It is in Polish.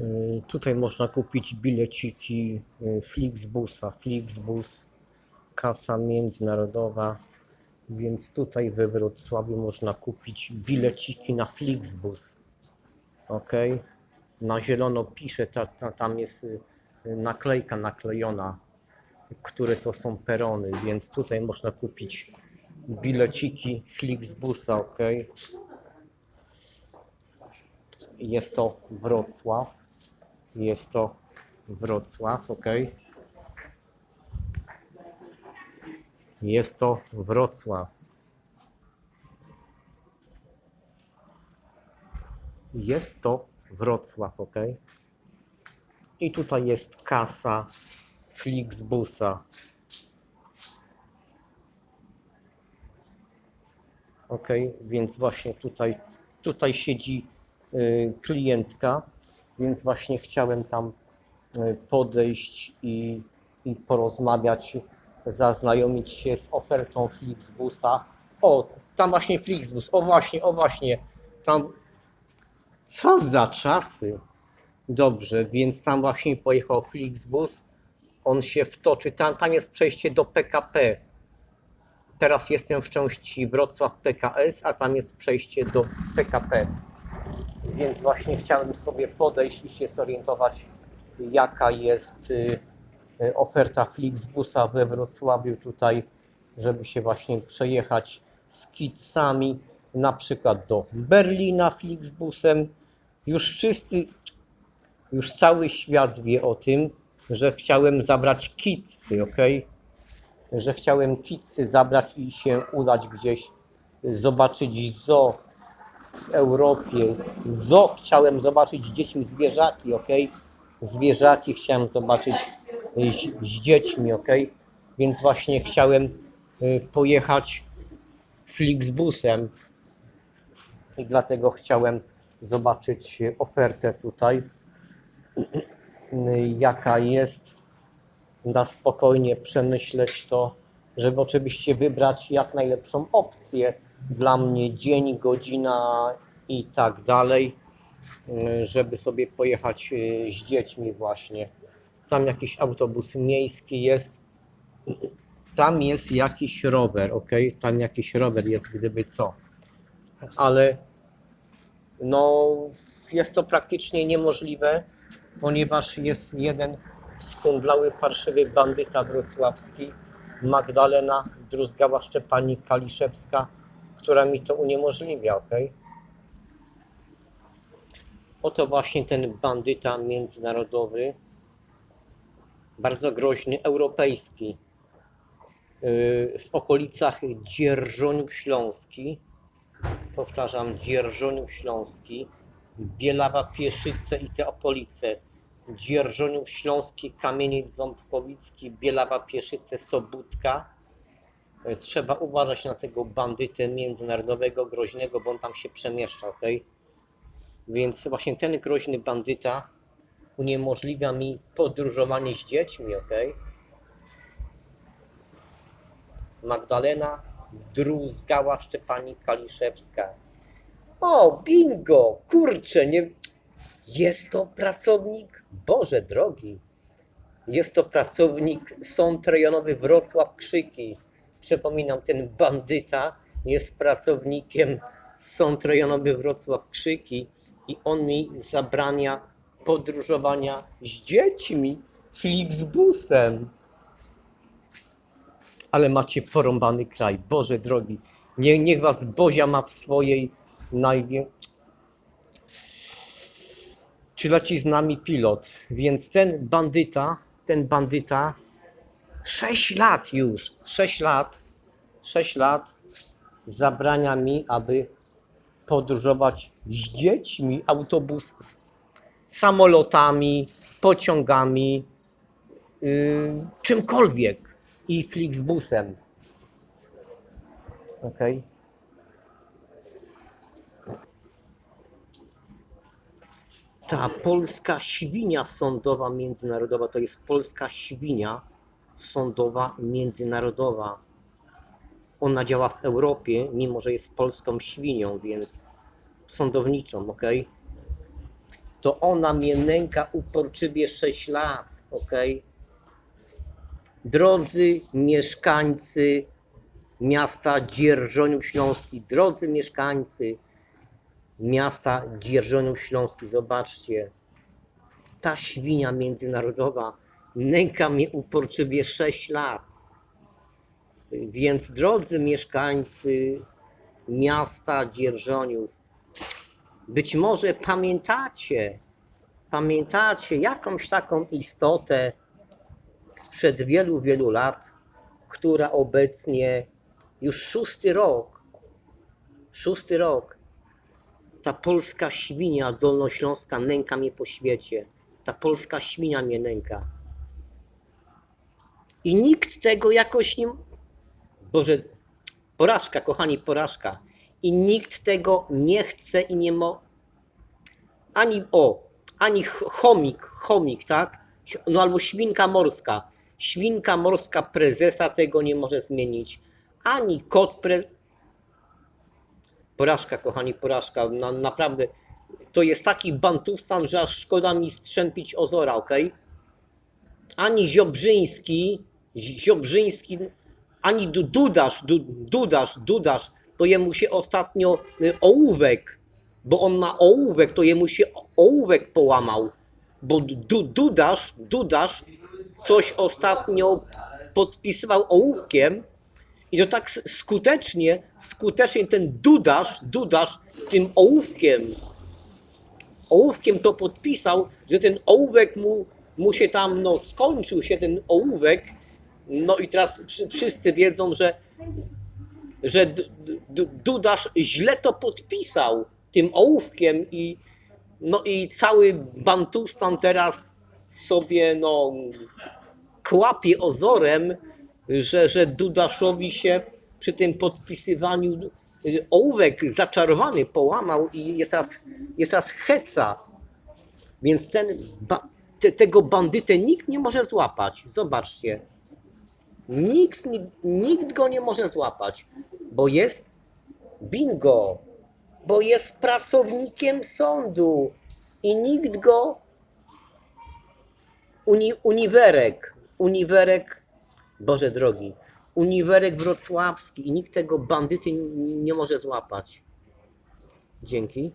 Y, Tutaj można kupić bileciki y, Flixbusa, Flixbus, kasa międzynarodowa, więc tutaj we Wrocławiu można kupić bileciki na Flixbus. Ok? Na zielono pisze, ta, ta, tam jest y, naklejka naklejona, które to są perony, więc tutaj można kupić bileciki Flixbusa, ok? Jest to Wrocław. Jest to Wrocław, ok? Jest to Wrocław. Jest to Wrocław, ok? I tutaj jest kasa Flixbusa. Ok, więc właśnie tutaj, tutaj siedzi klientka, więc właśnie chciałem tam y, podejść i, i porozmawiać, zaznajomić się z ofertą Flixbusa. O, tam właśnie Flixbus, o właśnie, o właśnie, tam, co za czasy. Dobrze, więc tam właśnie pojechał Flixbus, on się wtoczy, tam, tam jest przejście do PKP. Teraz jestem w części Wrocław PKS, a tam jest przejście do PKP. Więc właśnie chciałem sobie podejść i się zorientować, jaka jest y, y, oferta Flixbusa we Wrocławiu tutaj, żeby się właśnie przejechać z kidsami, na przykład do Berlina Flixbusem. Już wszyscy, już cały świat wie o tym, że chciałem zabrać kidsy, ok? Że chciałem kidsy zabrać i się udać gdzieś, zobaczyć zoo w Europie. Zo chciałem zobaczyć z dziećmi zwierzaki, ok? Zwierzaki chciałem zobaczyć z, z dziećmi, ok? Więc właśnie chciałem y, pojechać Flixbusem i dlatego chciałem zobaczyć ofertę tutaj, jaka jest, na spokojnie przemyśleć to, żeby oczywiście wybrać jak najlepszą opcję dla mnie, dzień, godzina i tak dalej, żeby sobie pojechać y, z dziećmi właśnie. Tam jakiś autobus miejski jest, tam jest jakiś rower, ok? Tam jakiś rower jest, gdyby co. Ale no, jest to praktycznie niemożliwe, ponieważ jest jeden skundlały, parszywy bandyta wrocławski, Magdalena Druzgała-Szczepanik-Kaliszewska, która mi to uniemożliwia, ok? Oto właśnie ten bandyta międzynarodowy, bardzo groźny, europejski, yy, w okolicach Dzierżoniów Śląski, powtarzam, Dzierżoniów Śląski, Bielawa Pieszyce i te okolice, Dzierżoniów Śląski, Kamieniec Ząbkowicki, Bielawa Pieszyce, Sobótka. E, Trzeba uważać na tego bandytę międzynarodowego, groźnego, bo on tam się przemieszcza, ok? Więc właśnie ten groźny bandyta uniemożliwia mi podróżowanie z dziećmi, ok? Magdalena Druzgała Szczepanik Kaliszewska. O, bingo! Kurczę, nie... Jest to pracownik, Boże drogi, jest to pracownik Sąd Rejonowy Wrocław Krzyki. Przypominam, ten bandyta jest pracownikiem Sąd Rejonowy Wrocław Krzyki i on mi zabrania podróżowania z dziećmi Flixbusem. Ale macie porąbany kraj, Boże drogi. Nie, niech was Bozia ma w swojej najwię... Czy leci z nami pilot? Więc ten bandyta, ten bandyta, 6 lat już, 6 lat, 6 lat zabrania mi, aby podróżować z dziećmi, autobus, samolotami, pociągami, yy, czymkolwiek i Flixbusem. Okej. Ta polska świnia sądowa międzynarodowa to jest polska świnia sądowa międzynarodowa. Ona działa w Europie, mimo że jest polską świnią, więc sądowniczą, ok? to ona mnie nęka uporczywie 6 lat, okej? Drodzy mieszkańcy miasta Dzierżoniów Śląski, drodzy mieszkańcy miasta Dzierżoniów Śląski, zobaczcie, ta świnia międzynarodowa nęka mnie uporczywie 6 lat. Więc drodzy mieszkańcy miasta Dzierżoniów, być może pamiętacie, pamiętacie jakąś taką istotę sprzed wielu, wielu lat, która obecnie już szósty rok, szósty rok, ta polska świnia dolnośląska nęka mnie po świecie. Ta polska świnia mnie nęka. I nikt tego jakoś nie. Boże, porażka, kochani, porażka. I nikt tego nie chce i nie mo. Ani o, ani ch- chomik, chomik, tak? No albo świnka morska. Świnka morska prezesa tego nie może zmienić. Ani kot pre... Porażka, kochani, porażka. Na, naprawdę. To jest taki bantustan, że aż szkoda mi strzępić ozora, okej? ani Ziobrzyński, Ziobrzyński, ani Du- Dudasz, Du- Dudasz, Dudasz, to jemu się ostatnio y, ołówek, bo on ma ołówek, to jemu się ołówek połamał, bo du, Dudasz, Dudasz coś ostatnio podpisywał ołówkiem i to tak skutecznie, skutecznie ten Dudasz, Dudasz tym ołówkiem ołówkiem to podpisał, że ten ołówek mu, mu się tam, no skończył się ten ołówek, no i teraz wszy- wszyscy wiedzą, że, że Dudasz źle to podpisał tym ołówkiem i no i cały Bantustan teraz sobie no kłapie ozorem, że, że Dudaszowi się przy tym podpisywaniu y, ołówek zaczarowany połamał i jest teraz, jest teraz heca. Więc ten, te, tego bandytę nikt nie może złapać. Zobaczcie. Nikt, ni- nikt go nie może złapać, bo jest bingo, bo jest pracownikiem sądu i nikt go Uni, uniwerek, uniwerek, Boże drogi, uniwerek wrocławski i nikt tego bandyty nie może złapać. Dzięki.